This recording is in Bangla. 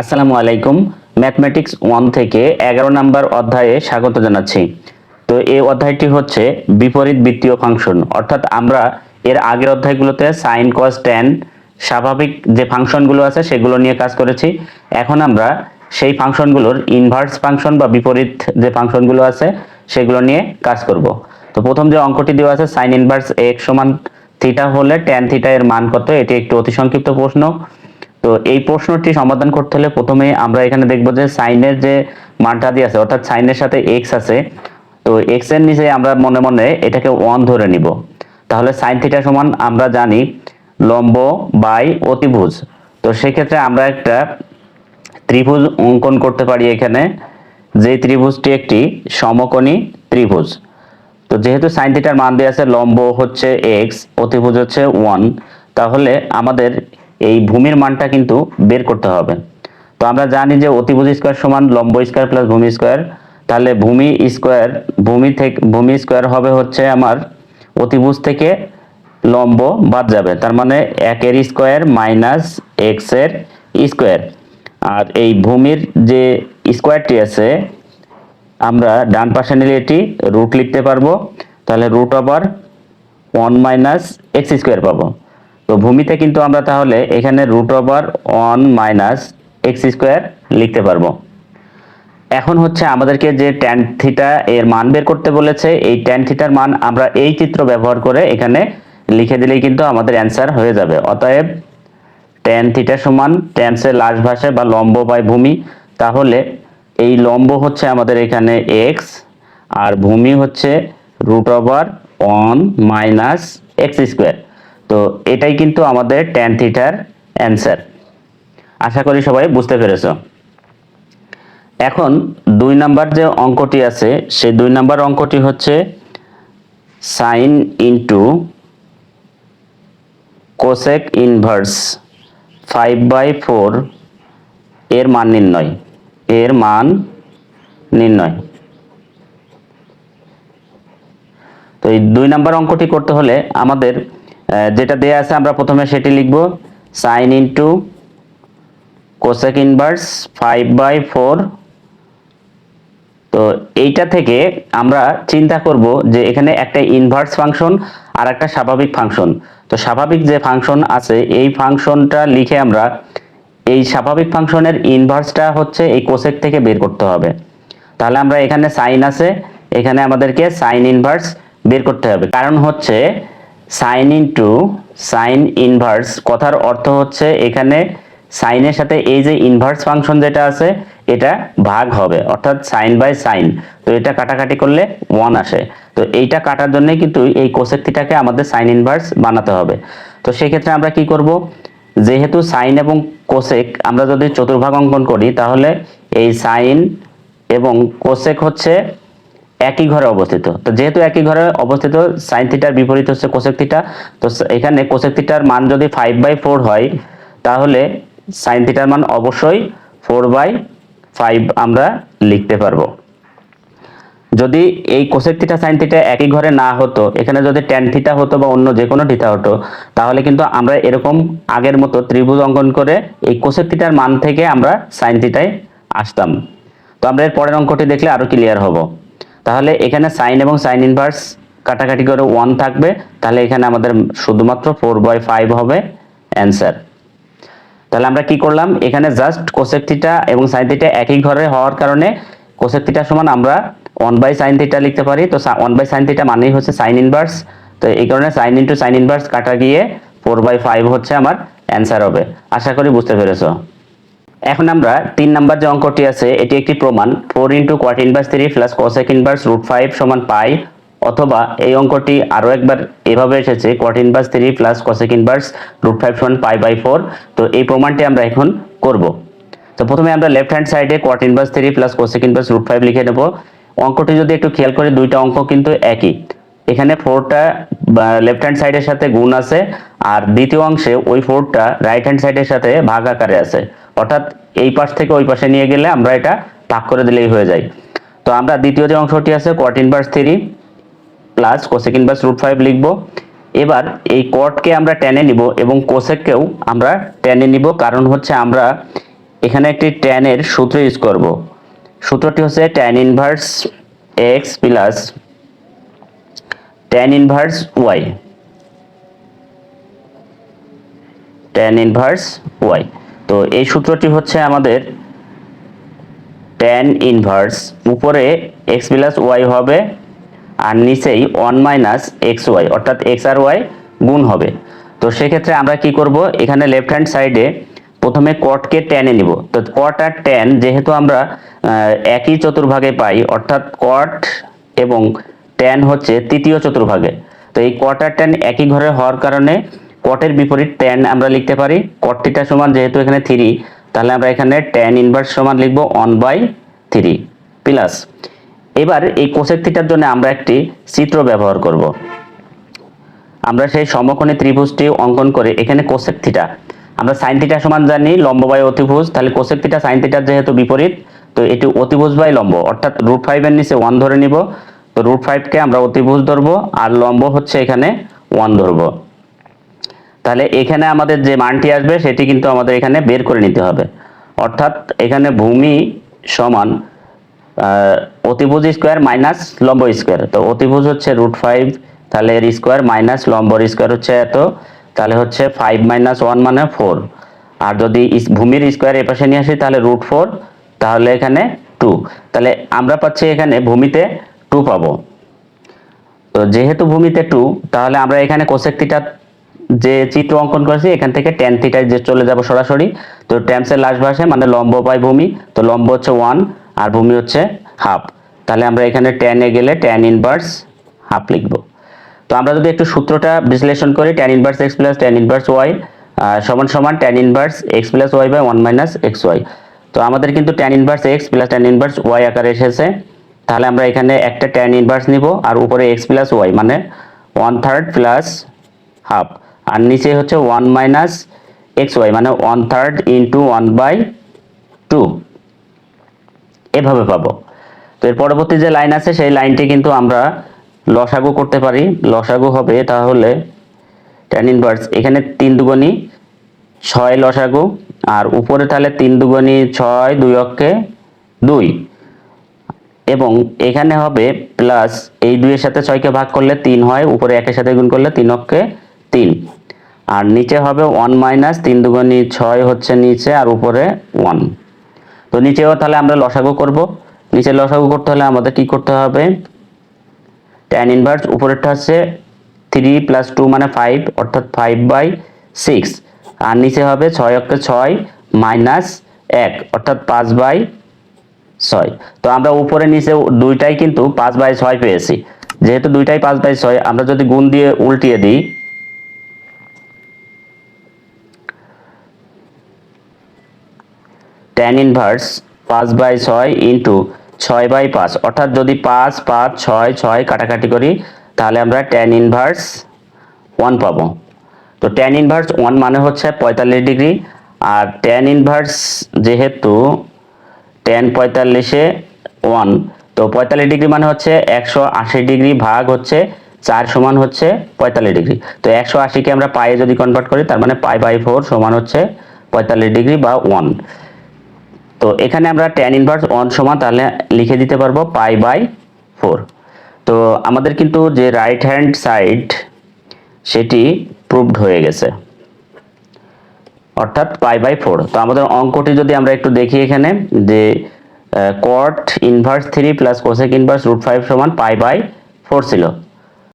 আসসালামু আলাইকুম। ম্যাথমেটিক্স ওয়ান থেকে এগারো নম্বর অধ্যায়ে স্বাগত জানাচ্ছি। তো এই অধ্যায়টি হচ্ছে বিপরীত বৃত্তীয় ফাংশন। অর্থাৎ আমরা এর আগের অধ্যায়গুলোতে সাইন কস ট্যান স্বাভাবিক যে ফাংশনগুলো আছে সেগুলো নিয়ে কাজ করেছি। এখন আমরা সেই ফাংশনগুলোর ইনভার্স ফাংশন বা বিপরীত যে ফাংশনগুলো আছে সেগুলো নিয়ে কাজ করব। তো প্রথম যে অঙ্কটি দেওয়া আছে সাইন ইনভার্স এক্স সমান থিটা হলে ট্যান থিটা এর মান কত? এটি একটি অতি সংক্ষিপ্ত প্রশ্ন। তো এই প্রশ্নটি সমাধান করতে হলে প্রথমে আমরা এখানে দেখব যে সাইনের যে মানটা দিয়ে আছে, অর্থাৎ সাইনের সাথে এক্স আছে, তো এক্সের নিচে আমরা মনে মনে এটাকে ওয়ান ধরে নিব। তাহলে সাইন থিটা সমান আমরা জানি লম্ব বাই অতিভুজ। তো সেক্ষেত্রে আমরা একটা ত্রিভুজ অঙ্কন করতে পারি এখানে, যে ত্রিভুজটি একটি সমকোণী ত্রিভুজ। তো যেহেতু সাইন থিটার মান দেওয়া আছে, লম্ব হচ্ছে এক্স অতিভুজ হচ্ছে ওয়ান তাহলে আমাদের এই ভূমির মানটা কিন্তু বের করতে হবে। তো আমরা জানি যে অতিভুজ স্কোয়ার সমান লম্ব স্কোয়ার প্লাস ভূমি স্কোয়ার। তাহলে ভূমি স্কোয়ার, ভূমি থেকে, ভূমি স্কোয়ার হবে হচ্ছে আমার অতিভুজ থেকে লম্ব বাদ যাবে। তার মানে একের স্কোয়ার মাইনাস এক্সের স্কোয়ার। আর এই ভূমির যে স্কোয়ারটি আছে, আমরা ডান পাশে নিলে এটি রুট লিখতে পারব। তাহলে root over one minus x square পাবো। তো ভূমিতে কিন্তু আমরা তাহলে এখানে root over one minus x square লিখতে পারব। এখন হচ্ছে আমাদেরকে যে ট্যান থিটা এর মান বের করতে বলেছে, এই ট্যান থিটার মান আমরা এই চিত্র ব্যবহার করে এখানে লিখে দিলেই কিন্তু আমাদের অ্যান্সার হয়ে যাবে। অতএব ট্যান থিটা সমান ট্যান্সের লাস্ট ভাষায় বা লম্ব বাই ভূমি, তাহলে এই লম্ব হচ্ছে আমাদের এখানে এক্স আর ভূমি হচ্ছে root over one minus x square তো এটাই কিন্তু আমাদের ট্যান থিটার অ্যান্সার আশা করি সবাই বুঝতে পেরেছ। এখন দুই নাম্বার যে অঙ্কটি আছে, সেই দুই নাম্বার অঙ্কটি হচ্ছে sine into cosec inverse five by four এর মান নির্ণয়। এর মান নির্ণয়। তো এই দুই নাম্বার অঙ্কটি করতে হলে আমাদের যেটা দেয়া আছে, আমরা প্রথমে সেটি লিখব। Sine into cosec inverse five by four তো এইটা থেকে আমরা চিন্তা করব যে এখানে একটা ইনভার্স ফাংশন আর একটা স্বাভাবিক ফাংশন তো স্বাভাবিক যে ফাংশন আছে, এই ফাংশনটা লিখে আমরা এই স্বাভাবিক ফাংশনের ইনভার্সটা হচ্ছে এই কোসেক থেকে বের করতে হবে। তাহলে আমরা এখানে সাইন আছে, এখানে আমাদেরকে সাইন ইনভার্স বের করতে হবে। কারণ হচ্ছে সাইন ইনটু সাইন ইনভার্স, কথার অর্থ হচ্ছে এখানে সাইনের সাথে এই যে ইনভার্স ফাংশন যেটা আছে, এটা ভাগ হবে, অর্থাৎ সাইন বাই সাইন। তো এটা কাটাকাটি করলে ওয়ান আসে। তো এইটা কাটার জন্য কিন্তু এই কোসেক আমাদের সাইন ইনভার্স বানাতে হবে। তো সেক্ষেত্রে আমরা কি করব? যেহেতু সাইন এবং কোসেক আমরা যদি চতুর্ভাগ অঙ্কন করি, তাহলে এই সাইন এবং কোসেক হচ্ছে একই ঘরে অবস্থিত। তো যেহেতু একই ঘরে অবস্থিত সাইন থিটার বিপরীত হচ্ছে কোসেক থিটা তো এখানে কোসেক থিটার মান যদি ফাইভ বাই ফোর হয়, তাহলে সাইন থিটার মান অবশ্যই ফোর বাই ফাইভ আমরা লিখতে পারব। যদি এই কোসেক থিটা সাইন থিটা একই ঘরে না হতো, এখানে যদি ট্যান থিটা হতো বা অন্য যে কোনো থিটা হতো, তাহলে কিন্তু আমরা এরকম আগের মতো ত্রিভুজ অঙ্কন করে এই কোসেক থিটার মান থেকে আমরা সাইন থিটায় আসতাম। তো আমরা এর পরের অঙ্কটি দেখলে আরও ক্লিয়ার হব। তাহলে এখানে সাইন এবং সাইন ইনভার্স কাটাকাটি করে ওয়ান থাকবে। তাহলে এখানে আমাদের শুধুমাত্র ফোর বাই ফাইভ হবে অ্যান্সার তাহলে আমরা কি করলাম? এখানে জাস্ট কোসেক এবং সাইন থিটা একই ঘরে হওয়ার কারণে কোসেক সমান আমরা ওয়ান বাই সাইন থিটা লিখতে পারি। তো ওয়ান বাই সাইন থিটা মানেই হচ্ছে সাইন ইনভার্স তো এই কারণে সাইন ইনটু সাইন ইনভার্স কাটা গিয়ে ফোর বাই ফাইভ হচ্ছে আমার অ্যান্সার হবে। আশা করি বুঝতে পেরেছ। এখন আমরা তিন নাম্বার যে অঙ্কটি আছে, এটি একটি প্রমাণ। Four into cot inverse three plus cosec inverse root five সমান পাই। অথবা এই অঙ্কটি আরও একবার এভাবে এসেছে cot inverse three plus cosec inverse root five সমান পাই বাই ফোর। তো এই প্রমাণটি আমরা এখন করব। তো প্রথমে আমরা লেফট হ্যান্ড সাইডে cot inverse three plus cosec inverse root five লিখে নেব। অঙ্কটি যদি একটু খেয়াল করি, দুইটা অঙ্ক কিন্তু একই। এখানে ফোরটা লেফট হ্যান্ড সাইডের সাথে গুণ আছে, আর দ্বিতীয় অংশে ওই ফোরটা রাইট হ্যান্ড সাইডের সাথে ভাগ আকারে আছে। অর্থাৎ এই পাশ থেকে ওই পাশে নিয়ে গেলে আমরা এটা ভাগ করে দিলেই হয়ে যায়। তো আমরা দ্বিতীয় যে অংশটি আছে cot inverse three plus cosec inverse root five লিখব। এবার এই কটকে আমরা টেনে নিব এবং কোসেককেও আমরা টেনে নিব, কারণ হচ্ছে আমরা এখানে একটি ট্যানের সূত্র ইউজ করব। সূত্রটি হচ্ছে tan inverse x plus tan inverse y tan inverse y তো এই সূত্রটি হচ্ছে আমাদের ট্যান ইনভার্স উপরে এক্স প্লাস ওয়াই হবে আর নিচেই ওয়ান মাইনাস এক্স ওয়াই অর্থাৎ এক্স আর ওয়াই গুণ হবে। তো সেক্ষেত্রে আমরা কি করব? এখানে লেফট হ্যান্ড সাইডে প্রথমে কটকে টেনে নিব। তো কট আর টেন যেহেতু আমরা একই চতুর্ভাগে পাই, অর্থাৎ কট এবং টেন হচ্ছে তৃতীয় চতুর্ভাগে। তো এই কট আর টেন একই ঘরে হওয়ার কারণে কটের বিপরীত টেন আমরা লিখতে পারি। কট থিটা সমান যেহেতু এখানে থ্রি তাহলে আমরা এখানে টেন ইনভার্স সমান লিখব ওয়ান বাই থ্রি প্লাস এবার এই কোসেক থিটার জন্য আমরা একটি চিত্র ব্যবহার করব। আমরা সেই সমকোণী ত্রিভুজটি অঙ্কন করে এখানে কোসেক থিটা আমরা সাইন থিটা সমান জানি, লম্ব বাই অতিভুজ, তাহলে কোসেক থিটা সাইন থিটার যেহেতু বিপরীত, তো এটি অতিভুজ বাই লম্ব, অর্থাৎ রুট ফাইভের নিচে ওয়ান ধরে নিব। তো রুট ফাইভকে আমরা অতিভুজ ধরবো, আর লম্ব হচ্ছে এখানে ওয়ান ধরবো। তাহলে এখানে আমাদের যে মানটি আসবে, সেটি কিন্তু আমাদের এখানে বের করে নিতে হবে। অর্থাৎ এখানে ভূমি সমান অতিভুজ স্কোয়ার মাইনাস লম্ব স্কোয়ার। তো অতিভুজ হচ্ছে রুট ফাইভ, তাহলে এর স্কোয়ার মাইনাস লম্বর স্কোয়ার হচ্ছে এত, তাহলে হচ্ছে ফাইভ মাইনাস ওয়ান মানে ফোর। আর যদি ভূমির স্কোয়ার এ পাশে নিয়ে আসি, তাহলে রুট ফোর, তাহলে এখানে টু। তাহলে আমরা পাচ্ছি এখানে ভূমিতে টু পাবো। তো যেহেতু ভূমিতে টু, তাহলে আমরা এখানে কোসেক থিটা যে চিত্র অঙ্কন করেছি, এখান থেকে টেন থিটায় যে চলে যাব সরাসরি, তো ট্যামসের লাস্ট ভাষায় মানে লম্ব পাই ভূমি, তো লম্ব হচ্ছে ওয়ান আর ভূমি হচ্ছে হাফ তাহলে আমরা এখানে টেনে গেলে ট্যান ইনভার্স হাফ লিখব। তো আমরা যদি একটু সূত্রটা বিশ্লেষণ করি tan inverse x plus tan inverse y সমান সমান tan inverse x plus y by one minus x y তো আমাদের কিন্তু tan inverse x plus tan inverse y আকারে এসেছে। তাহলে আমরা এখানে একটা ট্যান ইনভার্স নিব, আর উপরে এক্স প্লাস ওয়াই মানে ওয়ান থার্ড প্লাস হাফ আর নিচে হচ্ছে ওয়ান মাইনাস এক্স ওয়াই মানে one third into one by two এভাবে পাবো। তো এর পরবর্তী যে লাইন আছে, সেই লাইনটি কিন্তু আমরা লসাগু করতে পারি। লসাগু হবে তাহলে ট্যান ইনভার্স এখানে তিন দুগুণি ছয় লসাগু, আর উপরে তাহলে তিন দুগুণি ছয় দুই অক্ষে দুই। এবং এখানে হবে প্লাস এই দুইয়ের সাথে ছয়কে ভাগ করলে তিন হয়, উপরে একের সাথে গুণ করলে তিন অক্ষে তিন। আর নিচে হবে ওয়ান মাইনাস তিন দুগুণি ছয় হচ্ছে নিচে আর উপরে ওয়ান তো নিচেও তাহলে আমরা লসাগু করব। নিচে লসাগু করতে হলে আমাদের কি করতে হবে? ট্যান ইনভার্স উপরেরটা হচ্ছে থ্রি প্লাস টু মানে ফাইভ অর্থাৎ ফাইভ বাই সিক্স আর নিচে হবে ছয় অক্ষে ছয় মাইনাস এক, অর্থাৎ পাঁচ বাই ছয়। তো আমরা উপরে নিচে দুইটাই কিন্তু পাঁচ বাই ছয় পেয়েছি। যেহেতু দুইটাই পাঁচ বাই ছয়, আমরা যদি গুণ দিয়ে উল্টিয়ে দিই ট্যান ইনভার্স পাঁচ বাই ছয় ইন্টু ছয় বাই পাঁচ। অর্থাৎ যদি পাঁচ পাঁচ, ছয় ছয় কাটাকাটি করি, তাহলে আমরা ট্যান ইনভার্স ওয়ান পাবো। তো ট্যান ইনভার্স ওয়ান মানে হচ্ছে পঁয়তাল্লিশ ডিগ্রি, আর ট্যান ইনভার্স যেহেতু টেন পঁয়তাল্লিশে ওয়ান তো পঁয়তাল্লিশ ডিগ্রি মানে হচ্ছে একশো আশি ডিগ্রি ভাগ হচ্ছে চার সমান হচ্ছে পঁয়তাল্লিশ ডিগ্রি। তো একশো আশিকে আমরা পায়ে যদি কনভার্ট করি, তার মানে পাই বাই ফোর সমান হচ্ছে পঁয়তাল্লিশ ডিগ্রি বা ওয়ান তো এখানে আমরা ট্যান ইনভার্স ওয়ান সমান তাহলে লিখে দিতে পারব পাই বাই ফোর তো আমাদের কিন্তু যে রাইট হ্যান্ড সাইড সেটি প্রুভড হয়ে গেছে। অর্থাৎ পাই বাই ফোর তো আমাদের অঙ্কটি যদি আমরা একটু দেখি এখানে যে cot inverse three plus cosec inverse root five সমান পাই বাই ফোর ছিল।